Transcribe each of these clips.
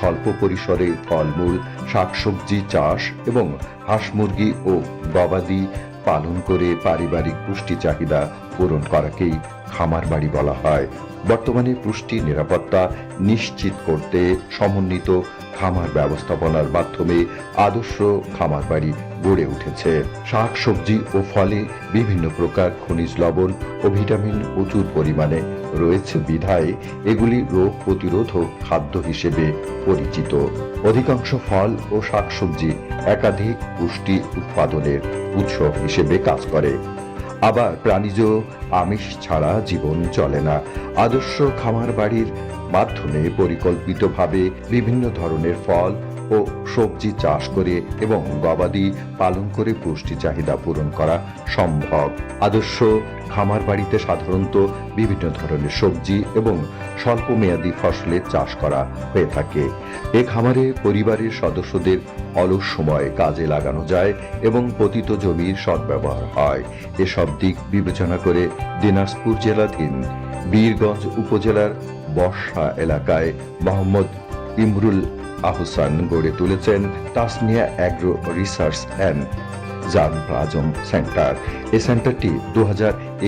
স্বল্প পরিসরে ফলমূল, শাকসবজি, চাষ এবং হাঁস মুরগি ও গবাদি পালন করে পারিবারিক পুষ্টি চাহিদা পূরণ করাকেই খামার বাড়ি বলা হয়। বর্তমানে পুষ্টি নিরাপত্তা নিশ্চিত করতে সমন্বিত খামার ব্যবস্থাপনার মাধ্যমে আদর্শ খামার বাড়ি গড়ে উঠেছে। শাক সবজি ও ফলে বিভিন্ন প্রকার খনিজ লবণ ও ভিটামিন প্রচুর পরিমাণে রয়েছে বিধায় এগুলি রোগ প্রতিরোধক খাদ্য হিসেবে পরিচিত। অধিকাংশ ফল ও শাকসবজি একাধিক পুষ্টি উৎপাদনের উৎস হিসেবে কাজ করে। আবার প্রাণীজ আমিষ ছাড়া জীবন চলে না। আদর্শ খামার বাড়ির মাধ্যমে পরিকল্পিতভাবে বিভিন্ন ধরনের ফল ও সবজি চাষ করে এবং গবাদি পালন করে পুষ্টি চাহিদা পূরণ করা সম্ভব। আদর্শ খামার বাড়িতে সাধারণত বিভিন্ন ধরনের সবজি এবং স্বল্পমেয়াদী ফসলের চাষ করা হয়ে থাকে। এ খামারে পরিবারের সদস্যদের অলস সময় কাজে লাগানো যায় এবং পতিত জমির সদ্ব্যবহার হয়। এসব দিক বিবেচনা করে দিনাজপুর জেলাধীন বীরগঞ্জ উপজেলার বর্ষা এলাকায় মোহাম্মদ ইমরুল আহসান গড়ে তুলেছেন Tasnia agro research and germplasm center. এই সেন্টারটি দু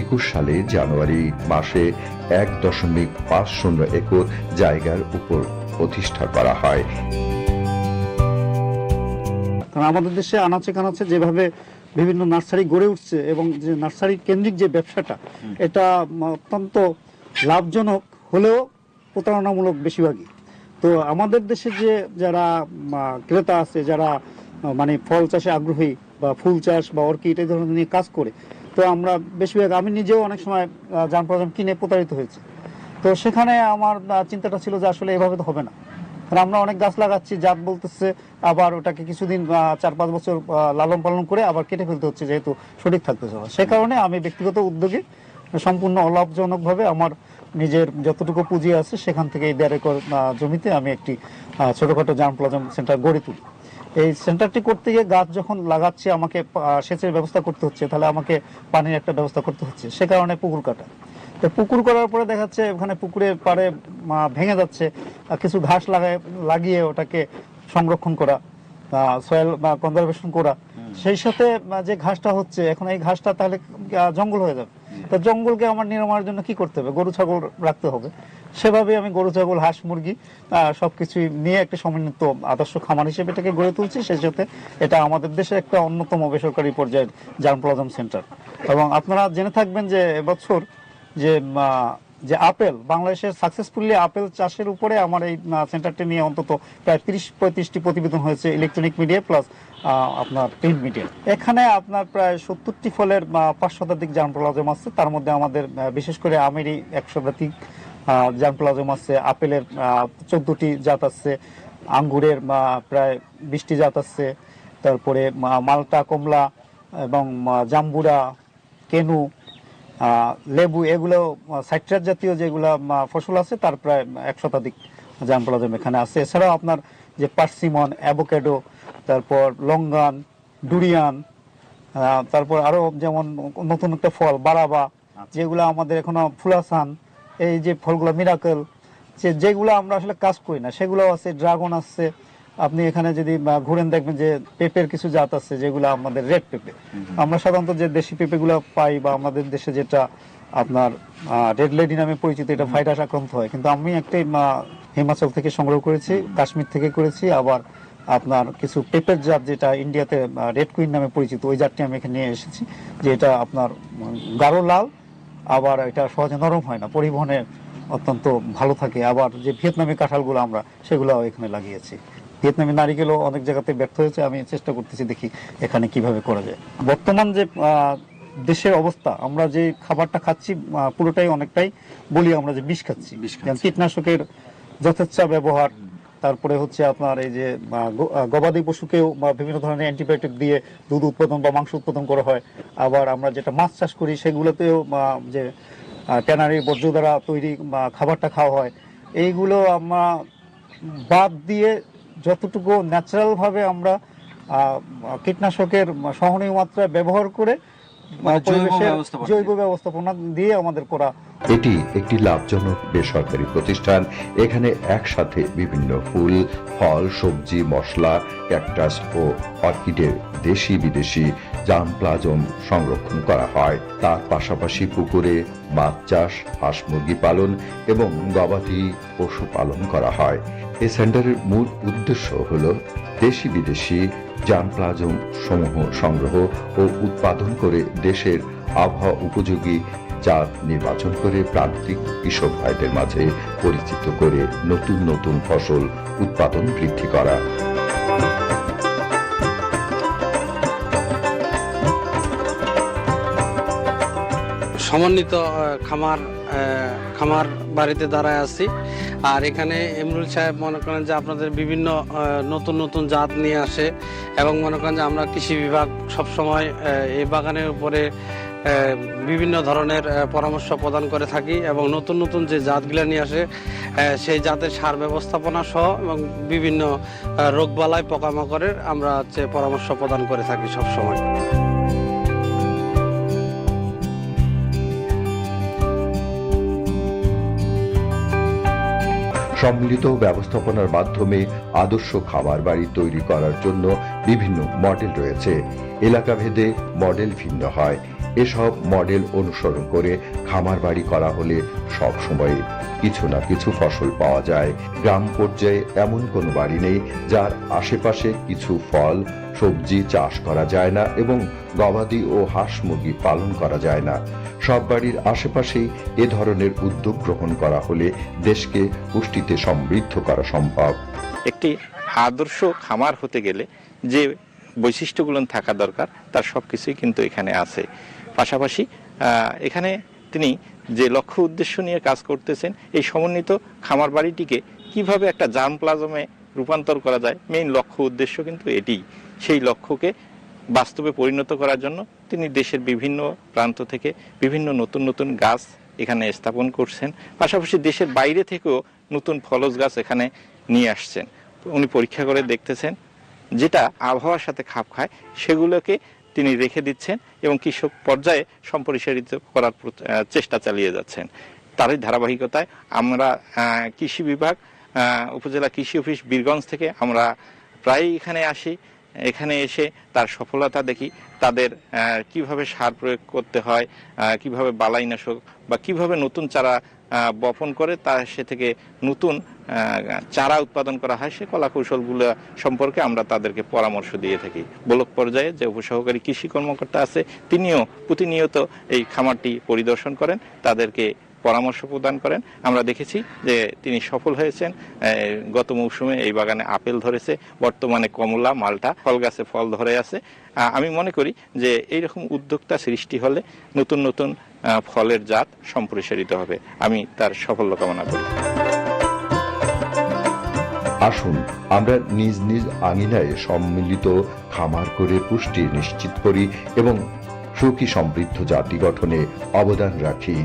একুশ সালে জানুয়ারি মাসে এক দশমিক পাঁচ শূন্য একর জায়গার উপর প্রতিষ্ঠা করা হয়। কারণ আমাদের দেশে আনাচে কানাচে যেভাবে বিভিন্ন নার্সারি গড়ে উঠছে এবং যে নার্সারি কেন্দ্রিক যে ব্যবসাটা এটা অত্যন্ত লাভজনক হলেও প্রতারণামূলক বেশিরভাগই। তো আমাদের দেশে যে যারা ক্রেতা আছে, যারা মানে ফল চাষে আগ্রহী বা ফুল চাষ বা অর্কিড এই ধরনের নিয়ে কাজ করে, তো আমরা বেশিরভাগ, আমি নিজেও অনেক সময় যান প্রজম কিনে প্রতারিত হয়েছে। তো সেখানে আমার চিন্তাটা ছিল যে আসলে এভাবে তো হবে না। কারণ আমরা অনেক গাছ লাগাচ্ছি, জাত বলতেছে, আবার ওটাকে কিছুদিন চার পাঁচ বছর লালন পালন করে আবার কেটে ফেলতে হচ্ছে, যেহেতু সঠিক থাকতেছে সে কারণে আমি ব্যক্তিগত উদ্যোগে সম্পূর্ণ অলাভজনকভাবে আমার নিজের যতটুকু পুঁজি আছে সেখান থেকে এই দেড় একর জমিতে আমি একটি ছোটখাটো জাম প্লাজম সেন্টার গড়ে তুলি। এই সেন্টারটি করতে গিয়ে গাছ যখন লাগাচ্ছে আমাকে সেচের ব্যবস্থা করতে হচ্ছে তাহলে আমাকে পানির একটা ব্যবস্থা করতে হচ্ছে। সে কারণে পুকুর কাটা। তো পুকুর করার পরে দেখা যাচ্ছে ওখানে পুকুরের পাড়ে ভেঙে যাচ্ছে কিছু ঘাস লাগায় লাগিয়ে ওটাকে সংরক্ষণ করা সয়েল বা কনজারভেশন করা। সেই সাথে যে ঘাসটা হচ্ছে এখন এই ঘাসটা তাহলে জঙ্গল হয়ে যাবে। তো জঙ্গলকে আমার নিরাময়ের জন্য কি করতে হবে? গরু, ছাগল রাখতে হবে। সেভাবে আমি গরু, ছাগল, হাঁস, মুরগি সবকিছুই নিয়ে একটা সমন্বিত আদর্শ খামার হিসেবে এটাকে গড়ে তুলছি। সেই সাথে এটা আমাদের দেশের একটা অন্যতম বেসরকারি পর্যায়ের জার্ম প্লাজম সেন্টার এবং আপনারা জেনে থাকবেন যে এবছর যে যে আপেল, বাংলাদেশের সাকসেসফুলি আপেল চাষের উপরে আমার এই সেন্টারটি নিয়ে অন্তত প্রায় তিরিশ, পঁয়ত্রিশটি প্রতিবেদন হয়েছে ইলেকট্রনিক মিডিয়া প্লাস আপনার প্রিন্ট মিডিয়া। এখানে আপনার প্রায় সত্তরটি ফলের পাঁচ শতাধিক জার্ম প্লাজম আছে। তার মধ্যে আমাদের বিশেষ করে আমেরই এক শতাধিক জার্ম প্লাজম আছে। আপেলের চোদ্দটি জাত আছে। আঙ্গুরের প্রায় বিশটি জাত আছে। তারপরে মালটা, কমলা এবং জাম্বুরা, কেনু লেবু এগুলো সাইট্রাস জাতীয় যেগুলো ফসল আছে, তার প্রায় এক শতাধিক জাম প্লাজম এখানে আছে। এছাড়াও আপনার যে পার্সিমন অ্যাভোকেডো তারপর লঙ্গান ডুরিয়ান তারপর আরও যেমন নতুন একটা ফল বারাবা যেগুলো আমাদের এখনও ফুলাসান এই যে ফলগুলো মিরাকেল যে যেগুলো আমরা আসলে কাজ করি না সেগুলো আছে ড্রাগন আছে। আপনি এখানে যদি ঘুরেন দেখবেন যে পেঁপের কিছু জাত আছে যেগুলো আমাদের রেড পেঁপে। আমরা সাধারণত যে দেশি পেঁপেগুলো পাই বা আমাদের দেশে যেটা আপনার রেড লেডি নামে পরিচিত এটা ভাইরাস আক্রান্ত হয়। কিন্তু আমি একটা হিমাচল থেকে সংগ্রহ করেছি কাশ্মীর থেকে করেছি আবার আপনার কিছু পেঁপের জাত যেটা ইন্ডিয়াতে রেড কুইন নামে পরিচিত ওই জাতটি আমি এখানে নিয়ে এসেছি যে এটা আপনার গাঢ় লাল আবার এটা সহজে নরম হয় না পরিবহনে অত্যন্ত ভালো থাকে আবার যে ভিয়েতনামি কাঁঠালগুলো আমরা সেগুলো এখানে লাগিয়েছি। ভিয়েতনামি নারিকেলও অনেক জায়গাতে ব্যর্থ হয়েছে আমি চেষ্টা করতেছি দেখি এখানে কীভাবে করা যায়। বর্তমান যে দেশের অবস্থা আমরা যে খাবারটা খাচ্ছি পুরোটাই অনেকটাই বলি আমরা যে বিষ খাচ্ছি। কীটনাশকের যথেচ্ছ ব্যবহার। তারপরে হচ্ছে আপনার এই যে গবাদি পশুকেও বা বিভিন্ন ধরনের অ্যান্টিবায়োটিক দিয়ে দুধ উৎপাদন বা মাংস উৎপাদন করা হয়। আবার আমরা যেটা মাছ চাষ করি সেগুলোতেও যে ট্যানারি বর্জ্য দ্বারা তৈরি বা খাবারটা খাওয়া হয়। এইগুলো আমরা বাদ দিয়ে যতটুকু ন্যাচারালভাবে আমরা কীটনাশকের সহনীয় মাত্রায় ব্যবহার করে পরিবেশের জৈব ব্যবস্থাপনা দিয়ে আমাদের করা এটি একটি লাভজনক বেসরকারি প্রতিষ্ঠান। এখানে একসাথে বিভিন্ন ফুল, ফল, সবজি, মশলা, ক্যাকটাস ও অর্কিডের দেশি বিদেশি জামপ্লাজম সংরক্ষণ করা হয়। তার পাশাপাশি পুকুরে মাছ চাষ, হাঁস মুরগি পালন এবং গবাদি পশু পালন করা হয়। এই সেন্টারের মূল উদ্দেশ্য হল দেশি বিদেশি জাম জামপ্লাজম সমূহ সংগ্রহ ও উৎপাদন করে দেশের আবহাওয়া উপযোগী জাত নির্বাচন করে প্রান্তিক কৃষক ভাইদের মাঝে পরিচিত করে নতুন নতুন ফসল উৎপাদন বৃদ্ধি করা। সমন্বিত খামার খামার বাড়িতে দাঁড়ায় আছি। আর এখানে এমরুল সাহেব মনে করেন যে আপনাদের বিভিন্ন নতুন নতুন জাত নিয়ে আসে এবং মনে করেন যে আমরা কৃষি বিভাগ সবসময় এই বাগানের উপরে বিভিন্ন ধরনের পরামর্শ প্রদান করে থাকি এবং নতুন নতুন যে জাতগুলো নিয়ে আসে সেই জাতের সার ব্যবস্থাপনা সহ এবং বিভিন্ন রোগবালাই পোকামাকড়ের আমরা হচ্ছে পরামর্শ প্রদান করে থাকি সবসময়। সম্মিলিত ব্যবস্থাপনার মাধ্যমে আদর্শ খাবার বাড়ি তৈরি করার জন্য বিভিন্ন মডেল রয়েছে। এলাকা ভেদে মডেল ভিন্ন হয়। এসব মডেল অনুসরণ করে খামার বাড়ি করা হলে সব সময় কিছু না কিছু ফসল পাওয়া যায়। গ্রাম পর্যায়ে এমন কোনো বাড়ি নেই যার আশেপাশে কিছু ফল, সবজি চাষ করা যায় না এবং গবাদি ও হাঁস মুরগি পালন করা যায় না। সব বাড়ির আশেপাশেই এ ধরনের উদ্যোগ গ্রহণ করা হলে দেশকে পুষ্টিতে সমৃদ্ধ করা সম্ভব। একটি আদর্শ খামার হতে গেলে যে বৈশিষ্ট্যগুলো থাকা দরকার, তার সব কিছুই কিন্তু এখানে আছে। পাশাপাশি এখানে তিনি যে লক্ষ্য উদ্দেশ্য নিয়ে কাজ করতেছেন, এই সমন্বিত খামার বাড়িটিকে কীভাবে একটা জার্ম প্লাজমে রূপান্তর করা যায় মেইন লক্ষ্য উদ্দেশ্য কিন্তু এটি সেই লক্ষ্যকে বাস্তবে পরিণত করার জন্য তিনি দেশের বিভিন্ন প্রান্ত থেকে বিভিন্ন নতুন নতুন গাছ এখানে স্থাপন করছেন। পাশাপাশি দেশের বাইরে থেকেও নতুন ফলজ গাছ এখানে নিয়ে আসছেন। উনি পরীক্ষা করে দেখতেছেন, যেটা আবহাওয়ার সাথে খাপ খায়, সেগুলোকে তিনি রেখে দিচ্ছেন এবং কৃষক পর্যায়ে সম্প্রসারিত করার চেষ্টা চালিয়ে যাচ্ছেন। তারই ধারাবাহিকতায় আমরা কৃষি বিভাগ উপজেলা কৃষি অফিস বীরগঞ্জ থেকে আমরা প্রায়ই এখানে আসি। এখানে এসে তার সফলতা দেখি, তাদের কীভাবে সার প্রয়োগ করতে হয় কীভাবে বালাইনাশক বা কীভাবে নতুন চারা বপন করে তা সে থেকে নতুন চারা উৎপাদন করা হয়, সে কলা কৌশলগুলো সম্পর্কে আমরা তাদেরকে পরামর্শ দিয়ে থাকি। ব্লক পর্যায়ে যে উপসহকারী কৃষি কর্মকর্তা আছে, তিনিও প্রতিনিয়ত এই খামারটি পরিদর্শন করেন, তাদেরকে পরামর্শ প্রদান করেন। আমরা দেখেছি যে তিনি সফল হয়েছেন। গত মৌসুমে এই বাগানে আপেল ধরেছে, বর্তমানে কমলা, মালটা, ফল গাছে ফল ধরে আছে। আমি মনে করি যে এইরকম উদ্যোক্তা সৃষ্টি হলে নতুন নতুন ফলের জাত সম্প্রসারিত হবে। আমি তার সাফল্য কামনা করি। আসুন, আমরা নিজ নিজ আঙিনায় সম্মিলিত খামার করে পুষ্টি নিশ্চিত করি এবং সুখী সমৃদ্ধ জাতি গঠনে অবদান রাখি।